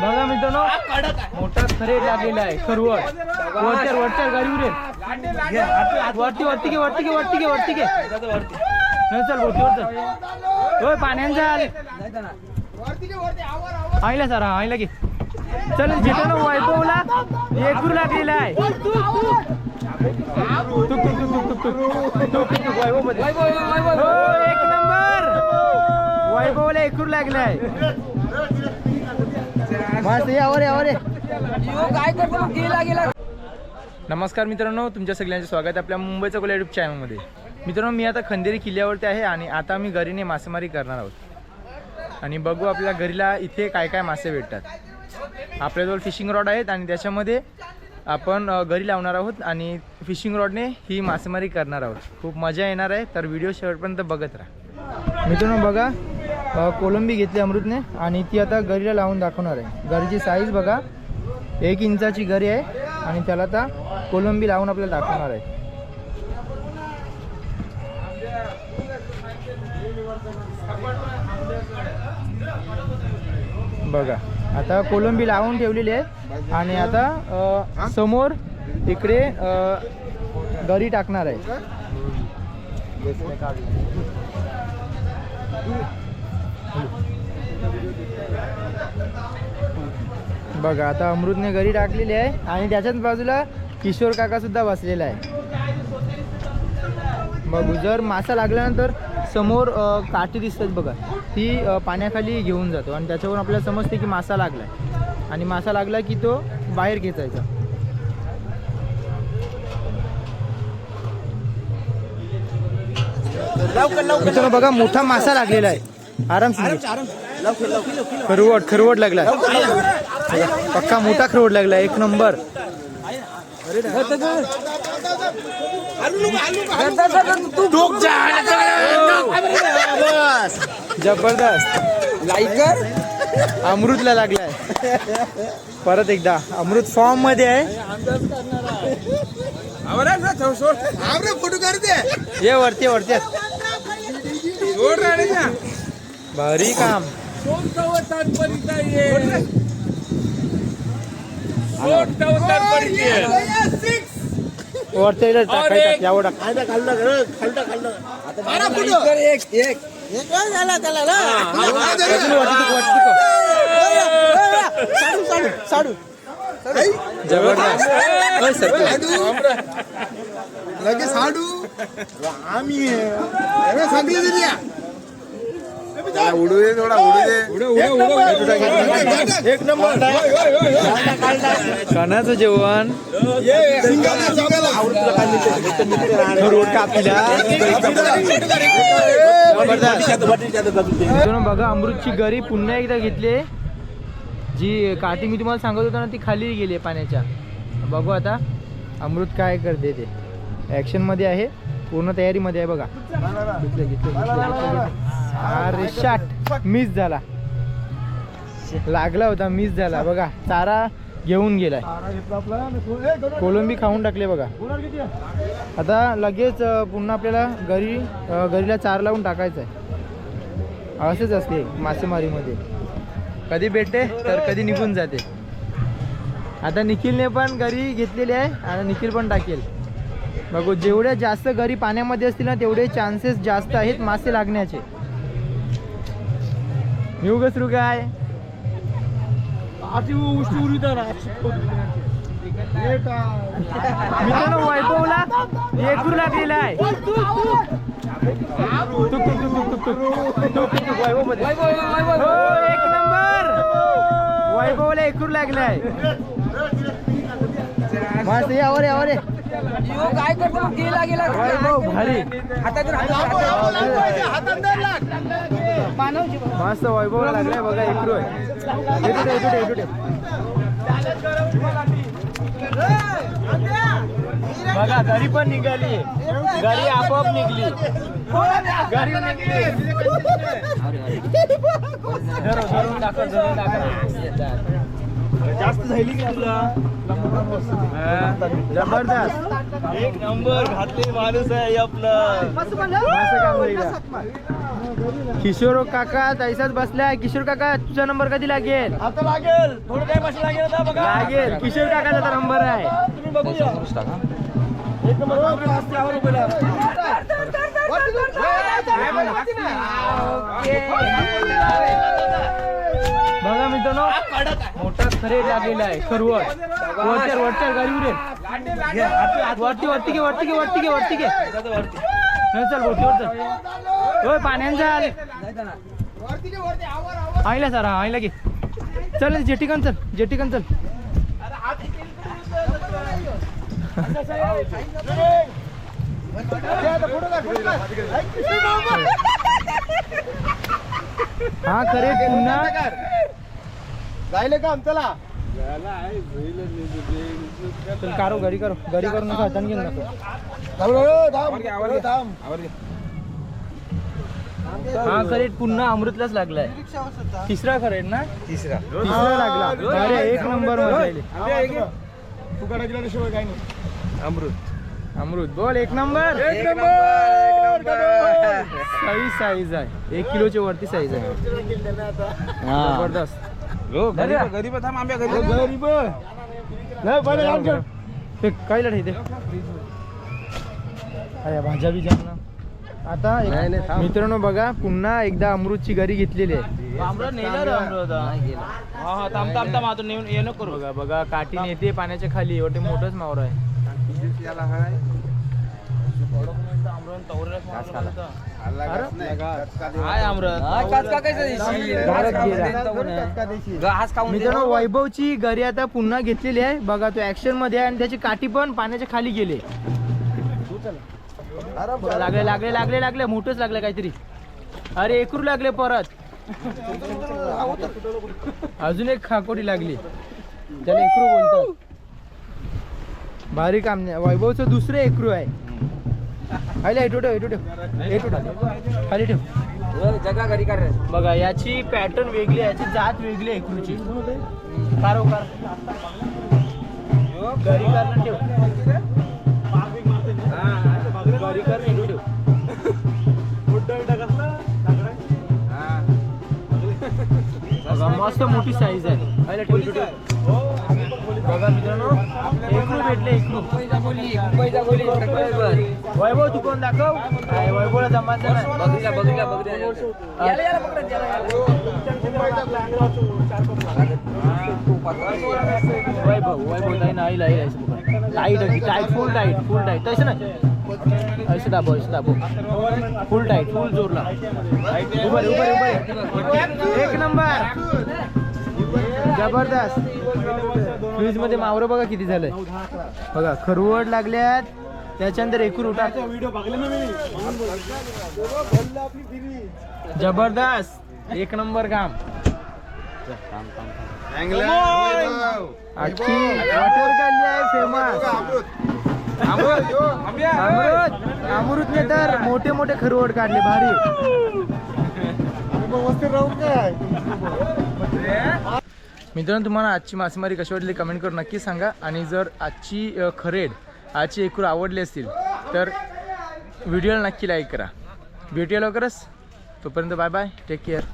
बघा मित्रांनो मोठा खरे लागलेला आहे खरवड वरच्या वरच्या गाडीवर ये. वरती वरती घे वरती घे वरती घे वरती घे. नाही चल वरतीवर चल. होय पाण्यान चाल आईला सर हा आईला घे. चल मित्रांनो वैभवला एकूर लागलेला आहे. एक नंबर वैभवला एकूर लागलाय मस्त यावर यावर ये. नमस्कार मित्रांनो तुमच्या सगळ्यांचे स्वागत आहे आपल्या मुंबईचा कोला युट्यूब चॅनलमध्ये मित्रांनो मी आता खंदेरी किल्ल्यावरती आहे आणि आता मी घरीने मासेमारी करणार आहोत आणि बघू आपल्या घरीला इथे काय काय मासे भेटतात आपल्याजवळ फिशिंग रॉड आहेत आणि त्याच्यामध्ये आपण घरी लावणार आहोत आणि फिशिंग रॉडने ही मासेमारी करणार आहोत. खूप मजा येणार आहे तर व्हिडिओ शेवटपर्यंत बघत राहा. मित्रांनो बघा कोलंबी घेतली अमृतने आणि ती आता गरीला लावून दाखवणार आहे. गरीची साईज बघा एक इंचाची गरी आहे आणि त्याला आता कोलंबी लावून आपल्याला दाखवणार आहे. बघा. आता कोलंबी लावून ठेवलेली आहे. आणि आता समोर इकडे गरी टाकणार आहे. बघा आता अमृतने घरी टाकलेली आहे आणि त्याच्याच बाजूला किशोर काका सुद्धा बसलेला आहे. बघू जर मासा लागल्यानंतर समोर काठी दिसतात बघा. ती पाण्याखाली घेऊन जातो आणि त्याच्यावरून आपल्याला समजते की मासा लागलाय. आणि मासा लागला की तो बाहेर खेचायचा. मित्रांनो बघा मोठा मासा लागलेला आहे. आराम खरवट खरवट लागला पक्का मोठा खरवट लागला एक नंबर. जबरदस्त. लाईकर अमृतला लागलाय. परत एकदा. अमृत फॉर्ममध्ये आहे. फोटो करते ये वरती वरती. भारी काम. वरती टाकायचं यावर टाक अजून वरती टाक, वरती टाक. जबरदस्त होय, सरपंच. लगेच साडू. आम्ही दिली उडू दे थोडा उडू दे. एक नंबर. कणाचं जेवण. रोड कापीला. बघा अमृतची गरी पुन्हा एकदा घेतली जी काठी मी तुम्हाला सांगत होतो ना ती खाली गेली पाण्याच्या. बघू आता अमृत काय करते ते. ऍक्शनमध्ये आहे. पूर्ण तयारीमध्ये आहे बघा. घेतलं घेतलं अरे शाट मिस झाला. लागला होता मिस झाला. बघा चारा घेऊन गेलाय. कोलंबी खाऊन टाकले बघा. आता लगेच पुन्हा आपल्याला घरी घरीला चार लावून टाकायचं आहे असंच असते मासेमारीमध्ये. कधी भेटते तर कधी निघून जाते. आता निखिलने पण घरी घेतलेली आहे आणि निखिल पण टाकेल. बघू जेवढ्या जास्त घरी पाण्यामध्ये असतील ना तेवढे चान्सेस जास्त आहेत मासे लागण्याचे. येऊ ग सुरू काय? मित्रांनो वैभवला एकूर लागलेला आहे. हो, एक नंबर. वैभवला एकूर लागलाय. मस्त यावर यावर ये. काय करतो? गेला गेला. भारी. मस्त वैभव लागलाय बघा एकरू आहे. बघा घरी पण निघाली. घरी आपोआप निघली. घरी निघली. धरून दाखव, धरून दाखव. जास्त झाली की तुला जबरदस्त एक नंबर घातले माणूस आहे आपलं. किशोर काका तैसाच बसलाय किशोर काका तुझा नंबर कधी लागेल आता लागेल थोडं टाइम असं लागेल आता बघा लागेल किशोर काकाचा नंबर आहे तुम्ही बघूया एक नंबर असते मित्रांनो मोठा खरेड लागलेला आहे खरवड वरच्या वरच्या गाडी उडेल वरती वरती घे वरती घे वरती घे वरती घे. चल वरती चल. होय पाण्याचा आले. आईला सर हा आईला घे. चल जेटिकन चल जेटिकन चल. हा खरे पुन्हा जायले काम चला चल कारो घरी करो घरी करून नका घेऊन नका हा खरेट पुन्हा अमृतलाच लागलाय. तिसरा खरेट ना? तिसरा. तिसरा लागला. अरे एक नंबर नाही. अमृत. अमृत बोल एक नंबर. एक नंबर साईज साईज आहे. एक किलोच्या वरती साईज आहे. जबरदस्त. गरीब थांब आंब्या गरीब. नाही बरं आमच्या ते काय लढाई ते? अरे भाज्या बी जाम ना आता. मित्रांनो बघा पुन्हा एकदा अमृतची घरी घेतलेली आहे. बघा बघा काठी नेते पाण्याच्या खाली एवढे मोठंच मावर आहे. मित्रांनो वैभवची गरी आता पुन्हा घेतलेली आहे. बघा तो ऍक्शनमध्ये आहे आणि त्याची काठी पण पाण्याच्या खाली गेले लागले लागले लागले लागले. मोठच लागले काहीतरी. अरे एकरू लागले परत. अजून एक खाकोडी लागली. त्याला एकरू बोलतात भारी काम नाही वैभवचं दुसरं एकरू आहे. आले हेटू ठेव ठेव खाली ठेव. जगा घरी कर. बघा याची पॅटर्न वेगळी आहे याची जात वेगळी आहे एकरूची कारो कार घरी करणं ठेव. घरी मस्त मोठी साईज आहे. वैभव कोण दाखव काय वैभवला जमायचं नाही याला पकडा वैभव वैभव नाही नाही नाही टाईट अगदी tight full tight full tight तसं नाही ऐसे दाबो ऐसे दाबो फुल टाईट फुल जोरला उभर उभर उभर एक नंबर जबरदस्त फ्रीजमध्ये मावरं बघा किती झालंय. बघा खरवड लागल्यात. त्याच्यानंतर एकूण उठा. जबरदस्त. एक नंबर काम. आजची वॉटर गल्ली आहे फेमस अमृत. अमृतने तर मोठे मोठे खरवड काढले भारी. मित्रांनो तुम्हाला आजची मासेमारी कशी वाटली कमेंट करून नक्की सांगा. आणि जर आजची खरेड आजची एकूण आवडली असतील तर व्हिडिओला नक्की लाईक करा. भेटूया लवकरच. तोपर्यंत बाय बाय टेक केअर